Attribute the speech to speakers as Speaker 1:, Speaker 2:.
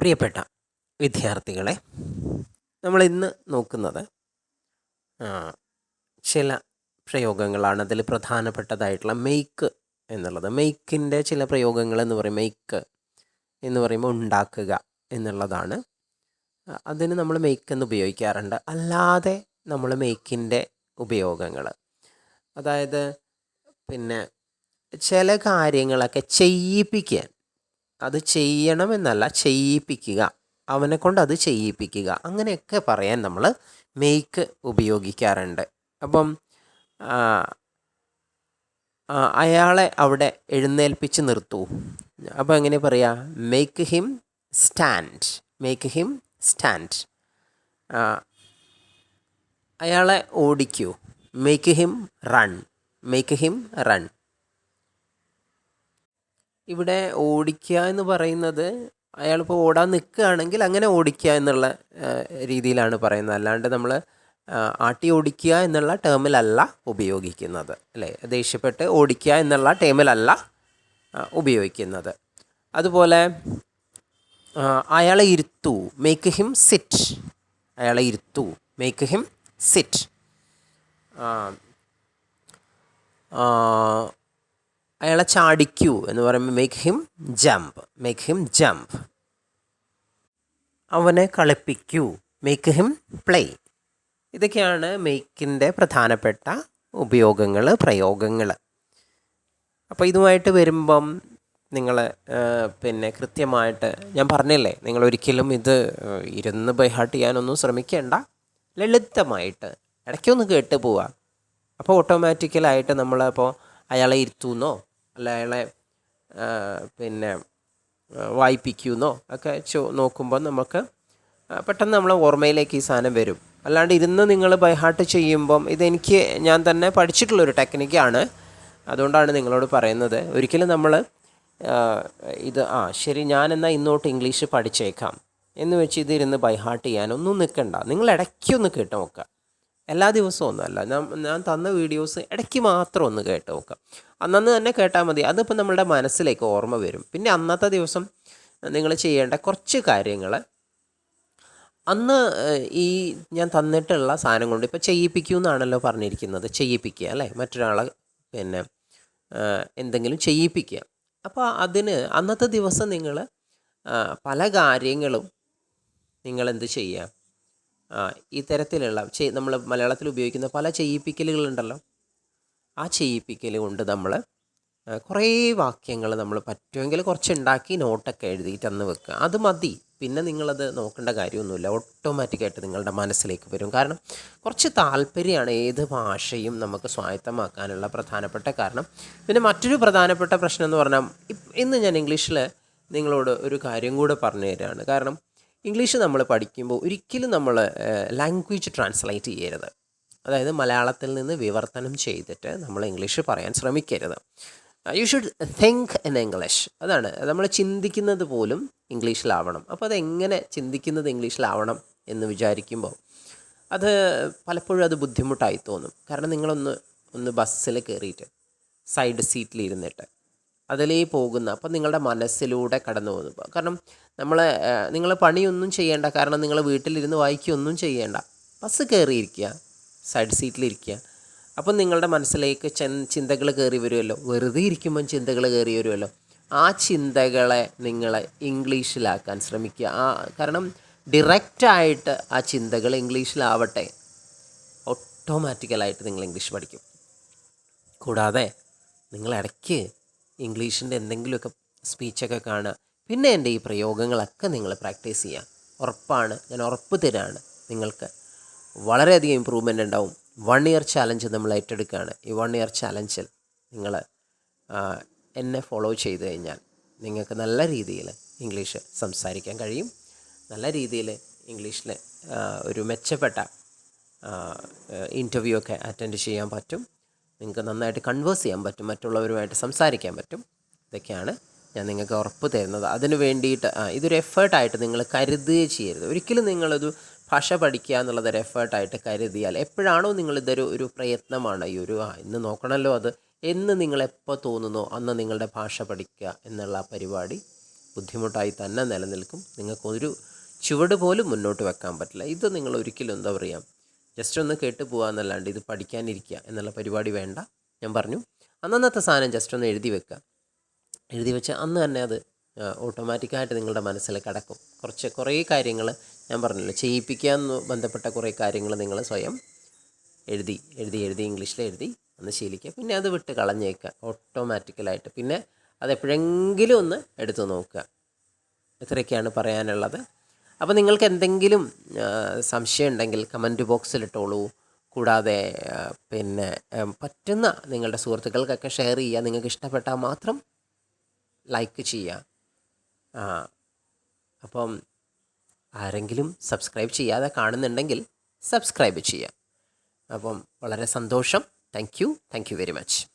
Speaker 1: പ്രിയപ്പെട്ട വിദ്യാർത്ഥികളെ നമ്മൾ ഇന്ന് നോക്കുന്നത് ചില പ്രയോഗങ്ങളാണ്. അതിൽ പ്രധാനപ്പെട്ടതായിട്ടുള്ള മെയ്ക്ക് എന്നുള്ളത്. മെയ്ക്കിന്റെ ചില പ്രയോഗങ്ങൾ എന്ന് പറയും. മെയ്ക്ക് എന്ന് പറയുമ്പോൾ ഉണ്ടാക്കുക എന്നുള്ളതാണ്. അതിന് നമ്മൾ മെയ്ക്ക് എന്ന് ഉപയോഗിക്കാറുണ്ട്. അല്ലാതെ നമ്മൾ മെയ്ക്കിന്റെ ഉപയോഗങ്ങൾ അതായത് പിന്നെ ചില കാര്യങ്ങളൊക്കെ ചെയ്യിപ്പിക്കാൻ അത് ചെയ്യണമെന്നല്ല ചെയ്യിപ്പിക്കുക. അവനെ കൊണ്ട് അത് ചെയ്യിപ്പിക്കുക. അങ്ങനെയൊക്കെ പറയാൻ നമ്മൾ മെയ്ക്ക് ഉപയോഗിക്കാറുണ്ട്. അപ്പം അയാളെ അവിടെ എഴുന്നേൽപ്പിച്ച് നിർത്തൂ. അപ്പോൾ എങ്ങനെ പറയാ? Make him stand make him stand അയാളെ ഓടിക്കൂ. Make him run make him run ഇവിടെ ഓടിക്കുക എന്ന് പറയുന്നത് അയാളിപ്പോൾ ഓടാൻ നിൽക്കുകയാണെങ്കിൽ അങ്ങനെ ഓടിക്കുക എന്നുള്ള രീതിയിലാണ് പറയുന്നത്. അല്ലാണ്ട് നമ്മൾ ആട്ടി ഓടിക്കുക എന്നുള്ള ടേമിലല്ല ഉപയോഗിക്കുന്നത്. അല്ലേ? ദേഷ്യപ്പെട്ട് ഓടിക്കുക എന്നുള്ള ടേമിലല്ല ഉപയോഗിക്കുന്നത്. അതുപോലെ അയാളെ ഇരുത്തു. മേക്ക് ഹിം സിറ്റ് അയാളെ ഇരുത്തു. മേക്ക് ഹിം സിറ്റ് അയാളെ ചാടിക്കൂ എന്ന് പറയുമ്പോൾ make him jump make him jump അവനെ കളിപ്പിക്കൂ മേക്ക് ഹിം പ്ലേ ഇതൊക്കെയാണ് മേക്കിന്റെ പ്രധാനപ്പെട്ട ഉപയോഗങ്ങൾ പ്രയോഗങ്ങൾ അപ്പോൾ ഇതുമായിട്ട് വരുമ്പം നിങ്ങൾ പിന്നെ കൃത്യമായിട്ട് ഞാൻ പറഞ്ഞില്ലേ നിങ്ങൾ ഒരിക്കലും ഇത് ഇരുന്ന് ബൈഹാർട്ട് ചെയ്യാനൊന്നും ശ്രമിക്കേണ്ട. ലളിതമായിട്ട് ഇടയ്ക്കൊന്ന് കേട്ട് പോവാം. അപ്പോൾ ഓട്ടോമാറ്റിക്കലായിട്ട് നമ്മളിപ്പോൾ അയാളെ ഇരുത്തുന്നോ? അല്ല അയാളെ പിന്നെ ആ, വായിപ്പിക്കുന്നോ? ഒക്കെ ചോ നോക്കുമ്പോൾ നമുക്ക് പെട്ടെന്ന് നമ്മളെ ഓർമ്മയിലേക്ക് ഈ സാധനം വരും. അല്ലാണ്ട് ഇരുന്ന് നിങ്ങൾ ബൈഹാർട്ട് ചെയ്യുമ്പം ഇതെനിക്ക് ഞാൻ തന്നെ പഠിച്ചിട്ടുള്ളൊരു ടെക്നിക്കാണ് അതുകൊണ്ടാണ് നിങ്ങളോട് പറയുന്നത്. ഒരിക്കലും നമ്മൾ ഇത് ആ ശരി ഞാൻ എന്നാൽ ഇന്നോട്ട് ഇംഗ്ലീഷ് പഠിച്ചേക്കാം. എന്ന് വെച്ച് ഇതിരുന്ന് ബൈഹാർട്ട് ചെയ്യാനൊന്നും നിൽക്കണ്ട നിങ്ങൾ ഇടയ്ക്കൊന്ന് കേട്ട് നോക്കുക. എല്ലാ ദിവസവും ഒന്നുമല്ല. ഞാൻ ഞാൻ തന്ന വീഡിയോസ് ഇടയ്ക്ക് മാത്രം ഒന്ന് കേട്ട് നോക്കാം. അന്നന്ന് തന്നെ കേട്ടാൽ മതി. അതിപ്പോൾ നമ്മളുടെ മനസ്സിലേക്ക് ഓർമ്മ വരും. പിന്നെ അന്നത്തെ ദിവസം നിങ്ങൾ ചെയ്യേണ്ട കുറച്ച് കാര്യങ്ങൾ അന്ന് ഈ ഞാൻ തന്നിട്ടുള്ള സാധനം കൊണ്ട് ഇപ്പോൾ ചെയ്യിപ്പിക്കൂ എന്നാണല്ലോ പറഞ്ഞിരിക്കുന്നത്. ചെയ്യിപ്പിക്കുക അല്ലേ? മറ്റൊരാളെ പിന്നെ എന്തെങ്കിലും ചെയ്യിപ്പിക്കുക. അപ്പോൾ അതിന് അന്നത്തെ ദിവസം നിങ്ങൾ പല കാര്യങ്ങളും നിങ്ങൾ എന്ത് ചെയ്യുക? ഈ തരത്തിലുള്ള നമ്മൾ മലയാളത്തിൽ ഉപയോഗിക്കുന്ന പല ചെയ്യിപ്പിക്കലുകളുണ്ടല്ലോ. ആ ചെയ്യിപ്പിക്കൽ കൊണ്ട് നമ്മൾ കുറേ വാക്യങ്ങൾ നമ്മൾ പറ്റുമെങ്കിൽ കുറച്ച് ഉണ്ടാക്കി നോട്ടൊക്കെ എഴുതിയിട്ട് അന്ന് വെക്കുക. അത് മതി. പിന്നെ നിങ്ങളത് നോക്കേണ്ട കാര്യമൊന്നുമില്ല. ഓട്ടോമാറ്റിക്കായിട്ട് നിങ്ങളുടെ മനസ്സിലേക്ക് വരും. കാരണം കുറച്ച് താല്പര്യമാണ് ഏത് ഭാഷയും നമുക്ക് സ്വായത്തമാക്കാനുള്ള പ്രധാനപ്പെട്ട കാരണം. പിന്നെ മറ്റൊരു പ്രധാനപ്പെട്ട പ്രശ്നം എന്ന് പറഞ്ഞാൽ ഇന്ന് ഞാൻ ഇംഗ്ലീഷിൽ നിങ്ങളോട് ഒരു കാര്യം കൂടെ പറഞ്ഞു തരാണ്. കാരണം ഇംഗ്ലീഷ് നമ്മൾ പഠിക്കുമ്പോൾ ഒരിക്കലും നമ്മൾ ലാംഗ്വേജ് ട്രാൻസ്ലേറ്റ് ചെയ്യരുത്. അതായത് മലയാളത്തിൽ നിന്ന് വിവർത്തനം ചെയ്തിട്ട് നമ്മൾ ഇംഗ്ലീഷ് പറയാൻ ശ്രമിക്കരുത്. You should think in English അതാണ് നമ്മൾ ചിന്തിക്കുന്നത് പോലും ഇംഗ്ലീഷിലാവണം. അപ്പോൾ അതെങ്ങനെ ചിന്തിക്കുന്നത് ഇംഗ്ലീഷിലാവണം എന്ന് വിചാരിക്കുമ്പോൾ അത് പലപ്പോഴും അത് ബുദ്ധിമുട്ടായി തോന്നും. കാരണം നിങ്ങളൊന്ന് ഒന്ന് ബസ്സിൽ കയറിയിട്ട് സൈഡ് സീറ്റിൽ ഇരുന്നിട്ട്. അതിലേ പോകുന്ന അപ്പം നിങ്ങളുടെ മനസ്സിലൂടെ കടന്നു പോകുന്നു കാരണം നമ്മൾ നിങ്ങൾ പണിയൊന്നും ചെയ്യേണ്ട കാരണം നിങ്ങൾ വീട്ടിലിരുന്ന് വായിക്കുകയൊന്നും ചെയ്യേണ്ട. ബസ് കയറിയിരിക്കുക സൈഡ് സീറ്റിലിരിക്കുക. അപ്പം നിങ്ങളുടെ മനസ്സിലേക്ക് ചെ ചിന്തകൾ കയറി വരുമല്ലോ. വെറുതെ ഇരിക്കുമ്പം ചിന്തകൾ കയറി വരുമല്ലോ. ആ ചിന്തകളെ നിങ്ങൾ ഇംഗ്ലീഷിലാക്കാൻ ശ്രമിക്കുക. ആ കാരണം ഡിറക്റ്റായിട്ട് ആ ചിന്തകൾ ഇംഗ്ലീഷിലാവട്ടെ. ഓട്ടോമാറ്റിക്കലായിട്ട് നിങ്ങൾ ഇംഗ്ലീഷ് പഠിക്കും. കൂടാതെ നിങ്ങൾ ഇടയ്ക്ക് ഇംഗ്ലീഷിന്റെ എന്തെങ്കിലുമൊക്കെ സ്പീച്ചൊക്കെ കാണുക. പിന്നെ എന്റെ ഈ പ്രയോഗങ്ങളൊക്കെ നിങ്ങൾ പ്രാക്ടീസ് ചെയ്യുക. ഉറപ്പാണ്. ഞാൻ ഉറപ്പ് തരാണ് നിങ്ങൾക്ക്. വളരെയധികം ഇമ്പ്രൂവ്മെന്റ് ഉണ്ടാവും. വൺ ഇയർ ചാലഞ്ച് നമ്മൾ ഏറ്റെടുക്കുകയാണ്. ഈ വൺ ഇയർ ചാലഞ്ചിൽ നിങ്ങൾ എന്നെ ഫോളോ ചെയ്ത് കഴിഞ്ഞാൽ നിങ്ങൾക്ക് നല്ല രീതിയിൽ ഇംഗ്ലീഷ് സംസാരിക്കാൻ കഴിയും. നല്ല രീതിയിൽ ഇംഗ്ലീഷിൽ ഒരു മെച്ചപ്പെട്ട ഇന്റർവ്യൂ ഒക്കെ അറ്റൻഡ് ചെയ്യാൻ പറ്റും. നിങ്ങൾക്ക് നന്നായിട്ട് കൺവേഴ്സ് ചെയ്യാൻ പറ്റും മറ്റുള്ളവരുമായിട്ട് സംസാരിക്കാൻ പറ്റും. ഇതൊക്കെയാണ് ഞാൻ നിങ്ങൾക്ക് ഉറപ്പ് തരുന്നത്. അതിന് വേണ്ടിയിട്ട് ഇതൊരു എഫേർട്ടായിട്ട് നിങ്ങൾ കരുതുകയേ ചെയ്യരുത്. ഒരിക്കലും നിങ്ങളൊരു ഭാഷ പഠിക്കുക എന്നുള്ളത് ഒരു എഫേർട്ടായിട്ട് കരുതിയാൽ എപ്പോഴാണോ നിങ്ങളിതൊരു ഒരു പ്രയത്നമാണ്. ഈ ഒരു ആ ഇന്ന് നോക്കണമല്ലോ അത്. എന്ന് നിങ്ങൾ എപ്പോൾ തോന്നുന്നോ അന്ന് നിങ്ങളുടെ ഭാഷ പഠിക്കുക എന്നുള്ള പരിപാടി ബുദ്ധിമുട്ടായി തന്നെ നിലനിൽക്കും. നിങ്ങൾക്കൊരു ചുവട് പോലും മുന്നോട്ട് വെക്കാൻ പറ്റില്ല. ഇത് നിങ്ങൾ ഒരിക്കലും എന്താ പറയുക ജസ്റ്റ് ഒന്ന് കേട്ട് പോകാമെന്നല്ലാണ്ട് ഇത് പഠിക്കാനിരിക്കുക എന്നുള്ള പരിപാടി വേണ്ട. ഞാൻ പറഞ്ഞു അന്നന്നത്തെ സാധനം ജസ്റ്റ് ഒന്ന് എഴുതി വെക്കുക എഴുതി വെച്ച് അന്ന് തന്നെ അത് ഓട്ടോമാറ്റിക്കായിട്ട് നിങ്ങളുടെ മനസ്സിൽ കിടക്കും. കുറച്ച് കുറേ കാര്യങ്ങൾ ഞാൻ പറഞ്ഞല്ലോ. ചെയ്യിപ്പിക്കാൻ ബന്ധപ്പെട്ട കുറേ കാര്യങ്ങൾ നിങ്ങൾ സ്വയം എഴുതി എഴുതി എഴുതി ഇംഗ്ലീഷിൽ എഴുതി ഒന്ന് ശീലിക്കുക പിന്നെ അത് വിട്ട് കളഞ്ഞേക്കുക ഓട്ടോമാറ്റിക്കലായിട്ട്. പിന്നെ അതെപ്പോഴെങ്കിലും ഒന്ന് എടുത്തു നോക്കുക ഇത്രയൊക്കെയാണ് പറയാനുള്ളത്. അപ്പോൾ നിങ്ങൾക്ക് എന്തെങ്കിലും സംശയം ഉണ്ടെങ്കിൽ കമന്റ് ബോക്സിൽ ഇട്ടോളൂ കൂടാതെ പിന്നെ പറ്റുന്ന നിങ്ങളുടെ സുഹൃത്തുക്കൾക്കൊക്കെ ഷെയർ ചെയ്യുക. നിങ്ങൾക്ക് ഇഷ്ടപ്പെട്ടാൽ മാത്രം ലൈക്ക് ചെയ്യുക. അപ്പം ആരെങ്കിലും സബ്സ്ക്രൈബ് ചെയ്യാതെ കാണുന്നുണ്ടെങ്കിൽ സബ്സ്ക്രൈബ് ചെയ്യുക. അപ്പം വളരെ സന്തോഷം. Thank you. Thank you very much.